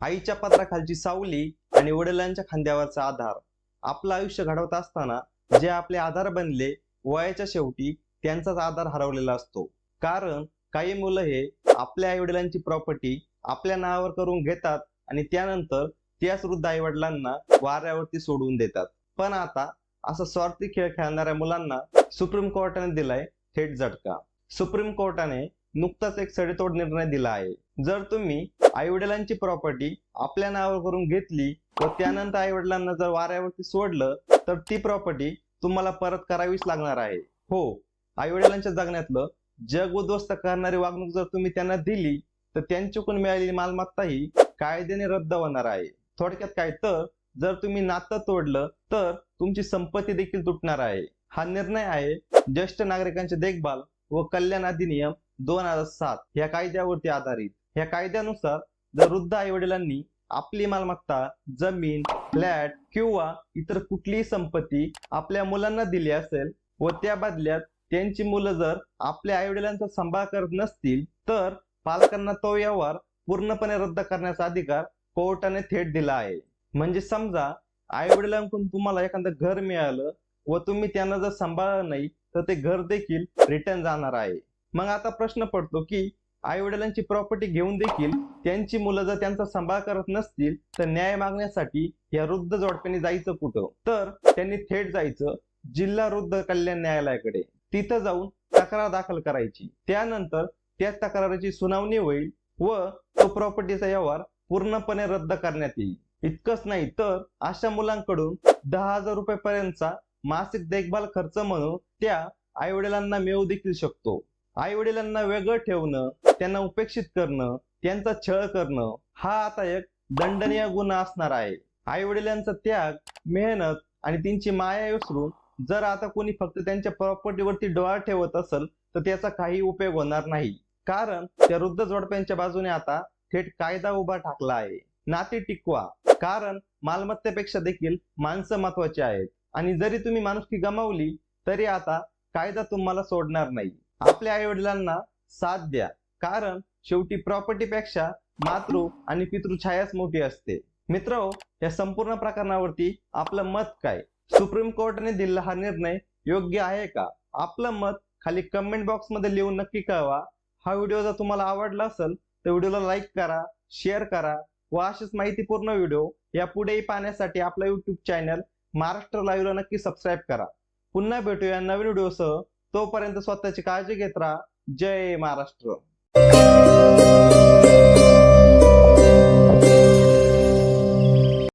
आईच्या पत्राखालची सावली आणि वडिलांच्या खांद्यावरचा आधार. आपलं आयुष्य घडवत असताना जे आपले आधार बनले वयाच्या शेवटी त्यांचाच आधार हरवलेला असतो. कारण काही मुलं हे आपल्या आई वडिलांची प्रॉपर्टी आपल्या नावावर करून घेतात आणि त्यानंतर त्याच वृद्ध आई वडिलांना वाऱ्यावरती सोडून देतात. पण आता असा स्वार्थी खेळ खेळणाऱ्या मुलांना सुप्रीम कोर्टाने दिलाय थेट झटका. सुप्रीम कोर्टाने नुकताच एक सडेतोड निर्णय दिला आहे. जर तुम्ही आई वडिलांची प्रॉपर्टी आपल्या नावावर करून घेतली व त्यानंतर आई वडिलांना जर वाऱ्यावरती सोडलं तर ती प्रॉपर्टी तुम्हाला परत करावीच लागणार आहे. हो आई वडिलांच्या जगण्यातलं जग उद्ध्वस्त करणारी वागणूक जर तुम्ही त्यांना दिली तर त्यांच्याकडून मिळालेली मालमत्ता ही कायद्याने रद्द होणार आहे. थोडक्यात काय तर जर तुम्ही नातं तोडलं तर तुमची संपत्ती देखील तुटणार आहे. हा निर्णय आहे ज्येष्ठ नागरिकांची देखभाल व कल्याण अधिनियम दोन हजार सात या कायद्यावरती आधारित. या कायद्यानुसार जर वृद्ध आई वडिलांनी आपली मालमत्ता जमीन फ्लॅट किंवा इतर कुठलीही संपत्ती आपल्या मुलांना दिली असेल व त्या बदल्यात त्यांची मुलं जर आपल्या आई वडिलांचा सांभाळ करत नसतील तर पालकांना तो व्यवहार पूर्णपणे रद्द करण्याचा अधिकार कोर्टाने थेट दिला आहे. म्हणजे समजा आई वडिलांकडून तुम्हाला एखादं घर मिळालं व तुम्ही त्यांना जर सांभाळलं नाही तर ते घर देखील रिटर्न जाणार आहे. मग आता प्रश्न पडतो की आई वडिलांची प्रॉपर्टी घेऊन देखील त्यांची मुलं जर त्यांचा सांभाळ करत नसतील तर न्याय मागण्यासाठी या वृद्ध जोडप्याने जायचं कुठं? तर त्यांनी थेट जायचं जिल्हा वृद्ध कल्याण न्यायालयाकडे. तिथं जाऊन तक्रार दाखल करायची. त्यानंतर त्या तक्रारीची सुनावणी होईल व तो प्रॉपर्टीचा व्यवहार पूर्णपणे रद्द करण्यात येईल. इतकंच नाही तर अशा मुलांकडून दहा हजार रुपये पर्यंतचा मासिक देखभाल खर्च म्हणून त्या आई वडिलांना मिळू देखील शकतो. आई वडिलांना वेगळं ठेवणं त्यांना उपेक्षित करणं त्यांचा छळ करणं हा आता एक दंडनीय गुन्हा असणार आहे. आई वडिलांचा त्याग मेहनत आणि त्यांची माया विसरून जर आता कोणी फक्त त्यांच्या प्रॉपर्टीवरती डोळा ठेवत असेल तर त्याचा काही उपयोग होणार नाही. कारण त्या वृद्ध जोडप्यांच्या बाजूने आता थेट कायदा उभा ठाकला आहे. नाते टिकवा. कारण मालमत्तेपेक्षा देखील माणसं महत्वाची आहेत. आणि जरी तुम्ही माणुसकी गमावली तरी आता कायदा तुम्हाला सोडणार नाही. आपल्या आई वडिलांना साथ द्या. कारण शेवटी प्रॉपर्टीपेक्षा मातृ आणि पितृछायाच मोठी असते. मित्र या संपूर्ण प्रकरणावरती आपलं मत काय? सुप्रीम कोर्टाने दिलेला हा निर्णय योग्य आहे का? आपलं मत खाली कमेंट बॉक्समध्ये लिहून नक्की कळवा. हा व्हिडिओ जर तुम्हाला आवडला असेल तर व्हिडिओला लाईक करा शेअर करा व अशीच माहितीपूर्ण व्हिडिओ या पुढेही पाहण्यासाठी आपला युट्यूब चॅनल महाराष्ट्र लाईव्हला नक्की सबस्क्राईब करा. पुन्हा भेटूया नवीन व्हिडिओसह. तोपर्यंत स्वतःची काळजी घेत राहा. जय महाराष्ट्र.